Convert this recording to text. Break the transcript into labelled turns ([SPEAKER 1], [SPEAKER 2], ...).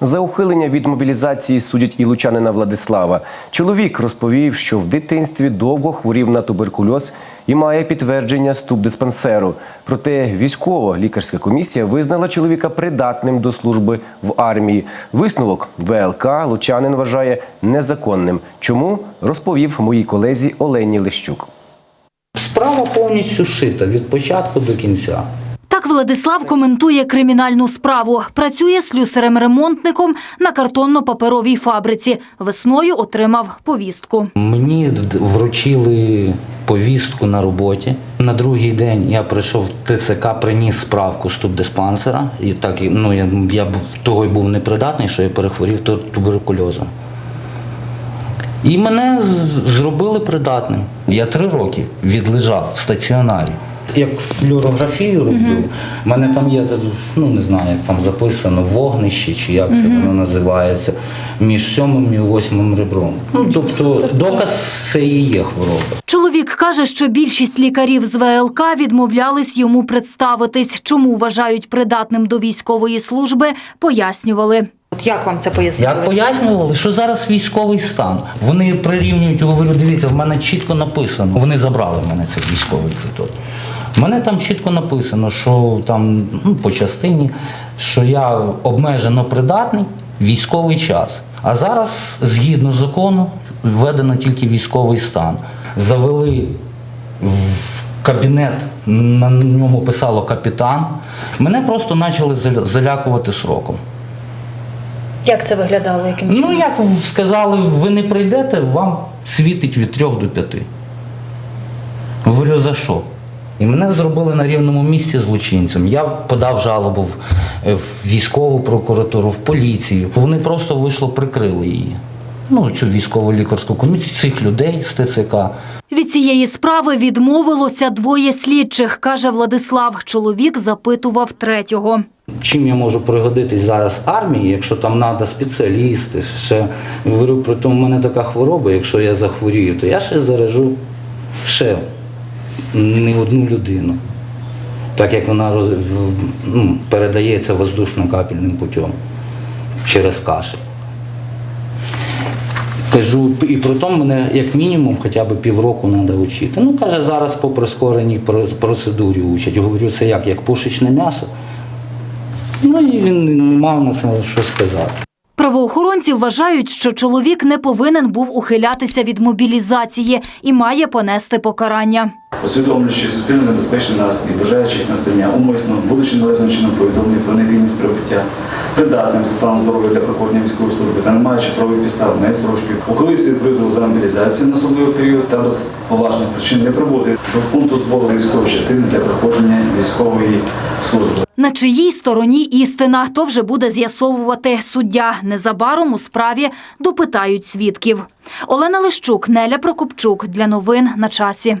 [SPEAKER 1] За ухилення від мобілізації судять і лучанина Владислава. Чоловік розповів, що в дитинстві довго хворів на туберкульоз і має підтвердження з тубдиспансеру. Проте військова лікарська комісія визнала чоловіка придатним до служби в армії. Висновок ВЛК лучанин вважає незаконним. Чому розповів моїй колезі Олені Лещук.
[SPEAKER 2] Справа повністю шита від початку до кінця.
[SPEAKER 3] Владислав коментує кримінальну справу. Працює слюсарем-ремонтником на картонно-паперовій фабриці. Весною отримав повістку.
[SPEAKER 2] Мені вручили повістку на роботі. На другий день я прийшов в ТЦК, приніс справку з тубдиспансера. І так ну, я, я того й був непридатний, що я перехворів туберкульозом. І мене зробили придатним. Я три роки відлежав в стаціонарі. Як флюорографію роблю, в мене там є, ну не знаю, як там записано, вогнище чи як це воно називається, між сьомим і восьмим ребром. Ну, тобто доказ це і є хвороба.
[SPEAKER 3] Чоловік каже, що більшість лікарів з ВЛК відмовлялись йому представитись. Чому вважають придатним до військової служби, пояснювали.
[SPEAKER 4] От як вам це пояснили?
[SPEAKER 2] Як пояснювали, що зараз військовий стан. Вони прирівнюють, говорю, дивіться, в мене чітко написано. Вони забрали в мене цей військовий квиток. У мене там чітко написано, що там ну, по частині, що я обмежено придатний військовий час. А зараз, згідно закону, введено тільки військовий стан. Завели в кабінет, на ньому писало капітан. Мене просто почали залякувати сроком.
[SPEAKER 4] Як це виглядало? Яким
[SPEAKER 2] Ну, як сказали, ви не прийдете, вам світить від трьох до п'яти. Говорю, за що? І мене зробили на рівному місці злочинцем. Я подав жалобу в, е, військову прокуратуру, в поліцію. Вони просто вийшло, прикрили її. Ну, цю військову лікарську комісію, цих людей з ТЦК.
[SPEAKER 3] Від цієї справи відмовилося двоє слідчих, каже Владислав. Чоловік запитував третього.
[SPEAKER 2] Чим я можу пригодитись зараз армії, якщо там треба спеціалісти, ще говорю про те, у мене така хвороба, якщо я захворію, то я ще заражу ще не одну людину. Так як вона роз, ну, передається воздушно-капельним путем через кашель. Кажу, і при тому мене як мінімум хоча б півроку треба вчити. Ну, каже, зараз по прискореній процедурі учать. Говорю, це як, як пушечне м'ясо. Ну і він не мав на це що сказати.
[SPEAKER 3] Правоохоронці вважають, що чоловік не повинен був ухилятися від мобілізації і має понести покарання.
[SPEAKER 5] Усвідомлюючи суспільно небезпечні наслідки, бажаючих настання умисно, будучи належним чином повідомлені про необхідність прибуття, придатним за станом здоров'я для проходження військової служби та не маючи правових підстав на строчки, ухилився від призову за мобілізацію на особливий період та без поважних причин не прибуде до пункту збору військової частини для проходження військової служби.
[SPEAKER 3] На чиїй стороні істина, то вже буде з'ясовувати суддя. Незабаром у справі допитають свідків. Олена Лищук, Неля Прокопчук. Для новин на часі.